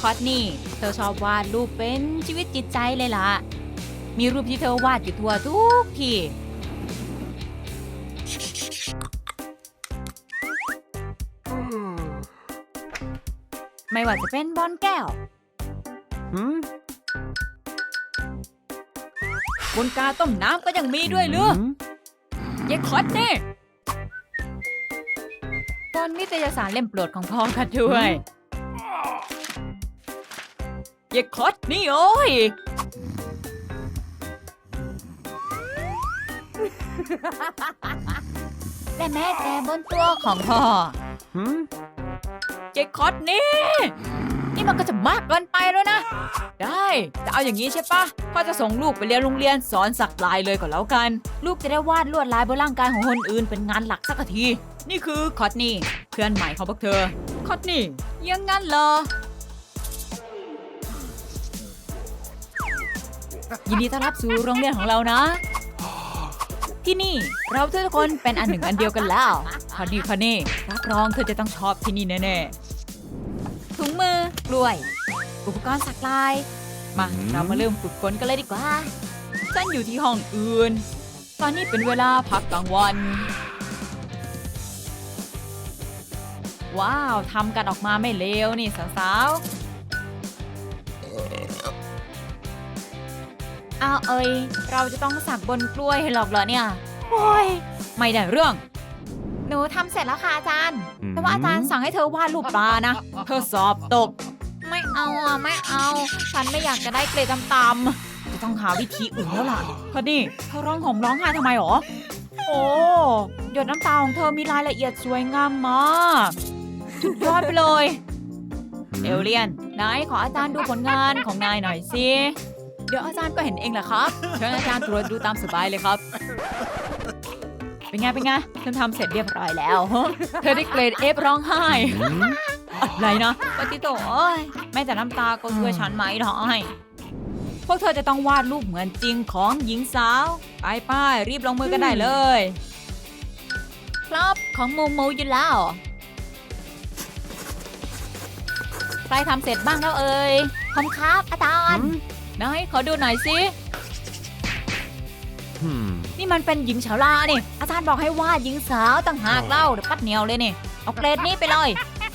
คอตนี่ เธอชอบวาดรูปเป็นชีวิตจิตใจเลยล่ะ มีรูปที่เธอวาดอยู่ทั่วทุกที่ ไม่ว่าจะเป็นบอลแก้ว Hmm? บนกาต้มน้ำก็ยังมีด้วยเหรือ Hmm? เยคอตนี่บนนิตยสารเล่มโปรดของพ่อค่ะด้วย เยคอตนี่โอ้ย และแม้แต่บนตัวของพ่อ Hmm? เจคอตนี่นี่มันก็จะมากเกินไปแล้วนะ ได้แต่เอาอย่างนี้ใช่ปะพ่อจะส่งลูกไปเรียนโรงเรียนสอนสักลายเลยก็แล้วกัน ลูกจะได้วาดลวดลายบนร่างกายของคนอื่นเป็นงานหลักสักที นี่คือคอตนี่เพื่อนใหม่ของพวกเธอ คอตนี่ยังงั้นเหรอ ยินดีต้อนรับสู่โรงเรียนของเรานะ ที่นี่เราทุกคนเป็นอันหนึ่งอันเดียวกันแล้วคอตนี่คอตนี่รับรองเธอจะต้องชอบที่นี่แน่ๆถุงมือกล้วย อุปกรณ์สักลาย มาอืมเรามาเริ่มฝึกฝนกันเลยดีกว่าฉันอยู่ที่ห้องอื่น ตอนนี้เป็นเวลาพักกลางวัน ว้าวทำกันออกมาไม่เลวนี่สาวๆ อ้าวเอ้ยเราจะต้องสักบนกล้วยให้หรอกเหรอเนี่ยโอ้ยไม่ได้เรื่อง หนูทำเสร็จแล้วค่ะอาจารย์ แต่ว่าอาจารย์สั่งให้เธอวาดรูปปลานะ เธอสอบตก ไม่เอาอะไม่เอา ฉันไม่อยากจะได้เกรดต่ำๆจะต้องหาวิธีอื่นแล้วล่ะพอดีเธอร้องห่มร้องไห้ทำไมหรอ โอ้หยดน้ำตาของเธอมีรายละเอียดสวยงามมากสุดยอดไปเลย เอลเลียนนายขออาจารย์ดูผลงานของนายหน่อยสิ เดี๋ยวอาจารย์ก็เห็นเองแหละครับเชิญอาจารย์ตรวจดูตามสบายเลยครับ เป็นไงเป็นไงฉันทำเสร็จเรียบร้อยแล้ว เธอได้เกรดเอฟร้องไห้ อะไรนะปฏิโตเอ้ยแม้แต่น้ำตาก็ช่วยฉันไหม่ได้พวกเธอจะต้องวาดรูปเหมือนจริงของหญิงสาว ไปป้ายรีบลงมือกันได้เลย ครับของโมโมอยู่แล้ว ใครทำเสร็จบ้างแล้วเอ่ยผมครับอาจารย์ นายขอดูหน่อยสิ Hmm. นี่มันเป็นหญิงชาวลานี่ อาจารย์บอกให้วาดหญิงสาวต่างหากเล่าเดี๋ยวปัดเหนียวเลยนี่เอาเกรดนี้ไปเลย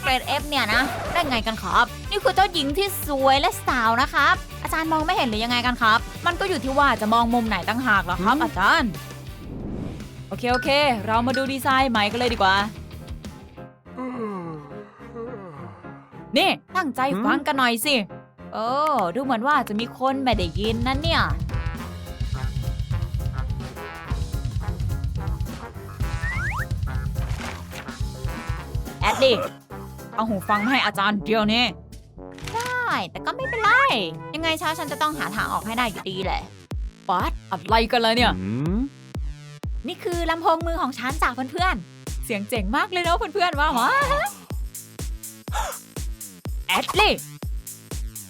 เกรด F เนี่ยนะ ได้ไงกันครับ นี่คือเจ้าหญิงที่สวยและสาวนะครับ อาจารย์มองไม่เห็นหรือยังไงกันครับ มันก็อยู่ที่ว่าจะมองมุมไหนต่างหากเหรอครับ อาจารย์ โอเคโอเค เรามาดูดีไซน์ใหม่กันเลยดีกว่า นี่ตั้งใจฟังกันหน่อยสิ เออดูเหมือนว่าจะมีคนไม่ได้ยินนั่นเนี่ย แอดดี้เอาหูฟังมาให้อาจารย์เดียวนี่ได้แต่ก็ไม่เป็นไร ยังไงเช้าฉันจะต้องหาทางออกให้ได้อยู่ดีแหละปัดอะไรกันเลยเนี่ย Hmm? นี่คือลำโพงมือของฉันจากเพื่อนๆ เสียงเจ๋งมากเลยเนาะเพื่อนๆว่าหรอแอดลี่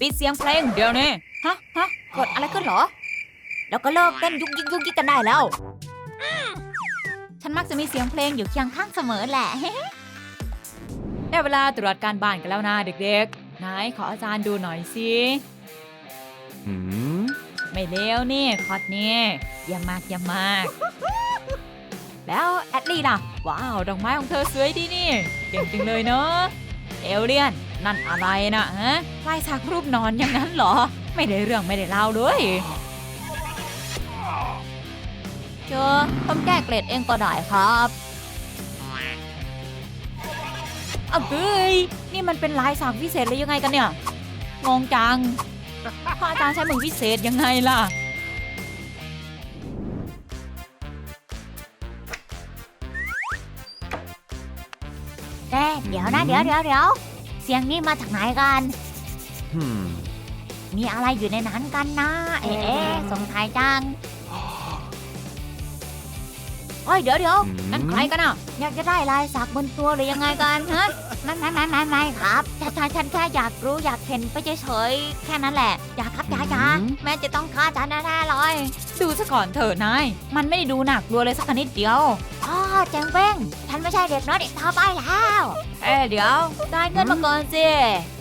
ปิดเสียงเพลงเดี๋ยวนี้ฮะฮะกดอะไรขึ้นเหรอ แล้วก็เลิกเต้นยุกยิกยุกยิกกันได้แล้ว ฉันมักจะมีเสียงเพลงอยู่เคียงข้างเสมอแหละได้เวลาตรวจการบ้านกันแล้วนะเด็กๆไหนขออาจารย์ดูหน่อยสิ Hmm? ไม่เลวนี่คอดนี่เยี่ยมมากเยี่ยมมาก แล้วแอดลี่ล่ะ ว้าวดอกไม้ของเธอสวยดีนี่ เก่งจริงเลยเนอะเอลเลียน นั่นอะไรนะฮะลายสักรูปนอนอย่างนั้นเหรอ ไม่ได้เรื่องไม่ได้เล่าเลยเจอผมแก้เกรดเองก็ได้ครับอ้าเฮ้ยนี่มันเป็นลายสักพิเศษเลยยังไงกันเนี่ยงงจังพ่ออาจารย์ใช้มือพิเศษยังไงล่ะเดี๋ยวนะเดี๋ยวเดี๋ยวเดี๋ยว สียงนี้มาจากไหนกัน Hmm. มีอะไรอยู่ในนั้นกันนะ เอ๊ะเอ๊ะสงสัยจัง โอ้ยเดี๋ยวเดี๋ยว Hmm? นั่นใครกันอะอยากจะได้ลายสักบนตัวหรือยังไงกันฮะไม่ไม่ไม่ไม่ไม่ครับฉันฉันฉันแค่อยากรู้อยากเห็นไปเฉยๆแค่นั้นแหละอยากครับอยากอยากอืมแม่จะต้องฆ่าฉันแน่ๆเลยดูซะก่อนเถอะนายมันไม่ได้ดูหนักกลัวเลยสักนิดเดียวอ๋อเจ๋งเป้งฉันไม่ใช่เด็กน้อยเด็กต่อไปแล้ว เอ๊ะเดี๋ยวได้เงินมาก่อนสิ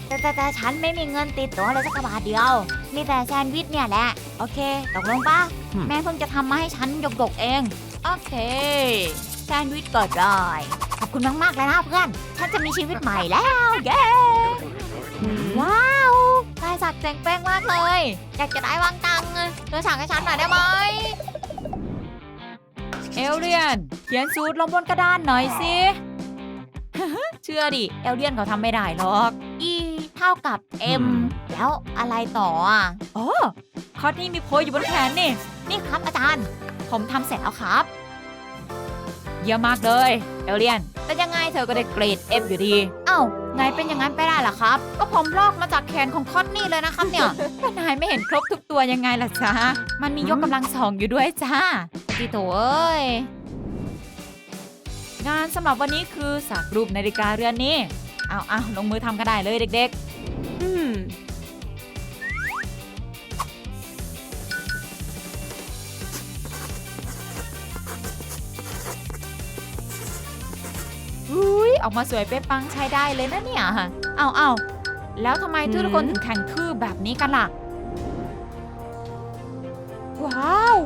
แต่แต่แต่ฉันไม่มีเงินติดตัวเลยสักบาทเดียว มีแต่แซนด์วิชเนี่ยแหละ โอเค ตกลงปะอืมแม่เพิ่งจะทำมาให้ฉันหยกๆเอง โอเคแซนด์วิชก็ได้ขอบคุณมากๆเลยนะเพื่อน ฉันจะมีชีวิตใหม่แล้ว เย้ ว้าวลายสักเจ๋งแป้งมากเลย อยากจะได้วางตังค์เธอสั่งให้ฉันหน่อยได้ไหม เอลเลียน เขียนสูตรลงบนกระดานหน่อยสิ เชื่อดิ เอลเลียนเขาทำไม่ได้หรอก E เท่ากับ M แล้วอะไรต่ออะอ๋อคอร์ดนี่มีโพยอยู่บนแขนนี่ นี่ครับอาจารย์ ผมทำเสร็จแล้วครับ เยี่ยมมากเลย เอเลียน แต่ยังไงเธอก็ได้เกรด F อยู่ดี เอ้าไงเป็นอย่างนั้นไปได้ล่ะครับ ก็ผมลอกมาจากแขนของคอตนี่เลยนะครับเนี่ยก็นายไม่เห็นครบทุกตัวยังไงล่ะจ๊ะ มันมียกกำลังสองอยู่ด้วยจ้าตีโตเอ้ย งานสำหรับวันนี้คือสักรูปนาฬิกาเรือนนี้ เอาเอาลงมือทำก็ได้เลยเด็ก ๆ อืม อุ้ยออกมาสวยเป๊ะปังใช้ได้เลยนะเนี่ยเอาเอาแล้วทำไมทุกคนถึงแข่งทื่อแบบนี้กันล่ะ ว้าว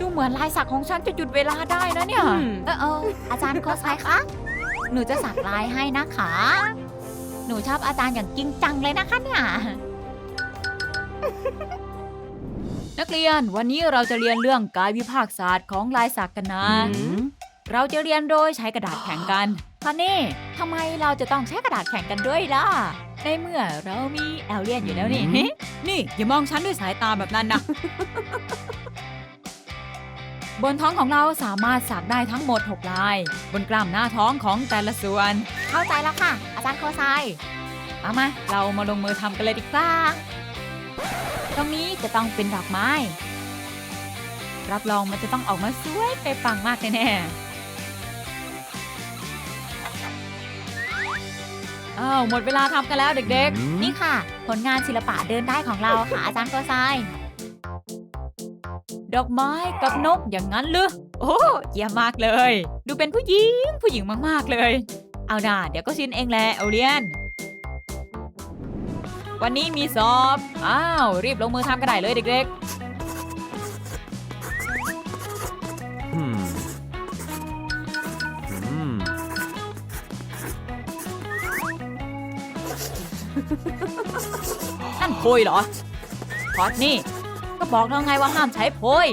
ดูเหมือนลายสักของฉันจะหยุดเวลาได้นะเนี่ย เออเอออาจารย์โคชายคะ หนูจะสักลายให้นะคะ หนูชอบอาจารย์อย่างจริงจังเลยนะคะเนี่ยนักเรียนวันนี้เราจะเรียนเรื่องกายวิภาคศาสตร์ของลายสักกันนะ เราจะเรียนโดยใช้กระดาษแข่งกัน ฮันนี่ทำไมเราจะต้องใช้กระดาษแข่งกันด้วยล่ะ ในเมื่อเรามีแอลเลียนอยู่แล้วนี่อืมนี่ อย่ามองฉันด้วยสายตาแบบนั้นนะ บนท้องของเราสามารถสักได้ทั้งหมด 6 ลาย บนกล้ามหน้าท้องของแต่ละส่วน เข้าใจแล้วค่ะ อาจารย์โคชายเอามา เรามาลงมือทำกันเลยดีกว่า ตรงนี้จะต้องเป็นดอกไม้ รับรองมันจะต้องออกมาสวยไปปังมากแน่ๆ อ้าวหมดเวลาทำกันแล้วเด็ก Hmm? นี่ค่ะ ผลงานศิลปะเดินได้ของเราค่ะอาจารย์โคชายๆดอกไม้กับนกอย่างนั้นเหรอโอ้เยี่ยมมากเลย ดูเป็นผู้หญิงผู้หญิงมากๆเลย เอาน่าเดี๋ยวก็ชินเองแหละเอาเลียน วันนี้มีสอบอ้าวรีบลงมือทำกันได้เลยเด็ก Hmm. Hmm. นั่นโพยเหรอพอดนี่ ก็บอกแล้วไงว่าห้ามใช้โพย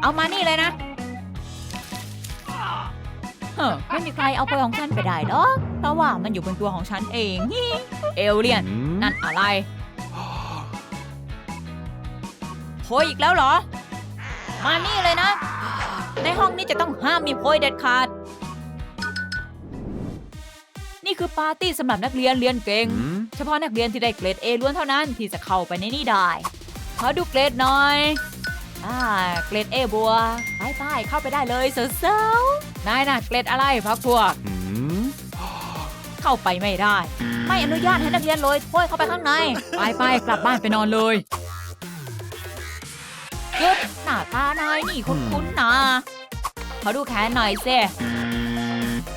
เอามานี่เลยนะเฮ้อไม่มีใครเอาโพยของฉันไปได้หรอกเพราะว่ามันอยู่บนตัวของฉันเองฮิเอลเลียน Hmm? นั่นอะไรโพยอีกแล้วเหรอ มานี่เลยนะ ในห้องนี้จะต้องห้ามมีโพยเด็ดขาด นี่คือปาร์ตี้สำหรับนักเรียนเรียนเก่ง Hmm? เฉพาะนักเรียนที่ได้เกรด A ล้วนเท่านั้นที่จะเข้าไปในนี่ได้ขอดูเกรดหน่อยอ่าเกรด A บัวไปไปเข้าไปได้เลยเซลๆนายน่ะเกรดอะไรพักพวก Hmm? เข้าไปไม่ได้ ไม่อนุญาตให้นักเรียนโรยโพยเข้าไปข้างใน ไปไปกลับบ้านไปนอนเลยหยุดหน้าตานายนี่คุ้นๆนะขอดูแขนหน่อยเซ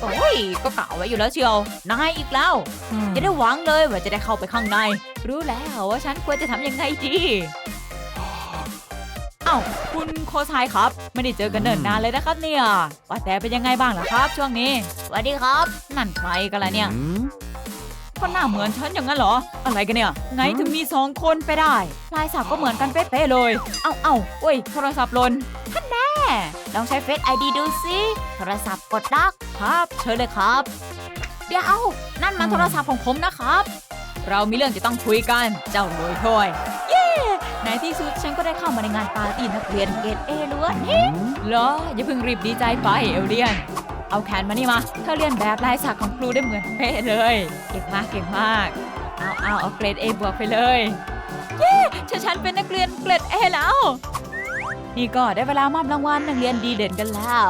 โอ้ยก็กะเอาไว้อยู่แล้วเชียว นายอีกแล้วอย่าได้หวังเลยว่าจะได้เข้าไปข้างใน รู้แล้วว่าฉันควรจะทำยังไงดีเอ้าคุณโคชายครับ ไม่ได้เจอกันเนิ่นนานเลยนะครับเนี่ยว่าแต่เป็นยังไงบ้างล่ะครับ ช่วงนี้สวัสดีครับ นั่นใครกันล่ะเนี่ย Hmm? คนหน้าเหมือนฉันอย่างนั้นเหรอ อะไรกันเนี่ย ไงถึงมีสองคนไปได้ ลายสักก็เหมือนกันเป๊ะๆเลย เอ้าเอ้าโอ้ย โทรศัพท์หลนท่านแน่ลองใช้เฟซไอดีดูสิ โทรศัพท์กดลัก ครับ เชิญเลยครับ เดี๋ยวนั่นมันโทรศัพท์ของผมนะครับ เรามีเรื่องจะต้องคุยกัน เจ้าโดยถ้วยเย้ในที่สุดฉันก็ได้เข้ามาในงานปาร์ตี้นักเรียนเกรดเอล้วน Hmm? เหรออย่าเพิ่งรีบดีใจไปเอลเลียน เอาแขนมานี่มาเธอเรียนแบบลายสักของครูได้เหมือนเป๊ะเลย เก่งมากเก่งมาก เอาเอาเอาเกรด A บวกไปเลย เย้ฉันฉันเป็นนักเรียนเกรด A แล้ว นี่ก็ได้เวลามอบรางวัลนักเรียนดีเด่นกันแล้ว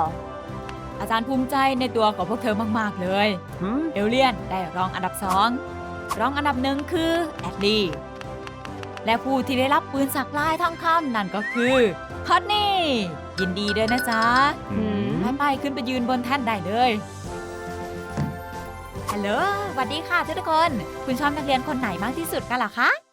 อาจารย์ภูมิใจในตัวของพวกเธอมากๆเลย Hmm? เอลเลียนได้รองอันดับสองรองอันดับหนึ่งคือแอดลีและผู้ที่ได้รับปืนสักลายทองคำนั่นก็คือคอนนี่ยินดีด้วยนะจ๊ะ Hmm? ไปขึ้นไปยืนบนแท่นได้เลยฮัลโหลสวัสดีค่ะทุกคน คุณชอบนักเรียนคนไหนมากที่สุดกันหรอคะ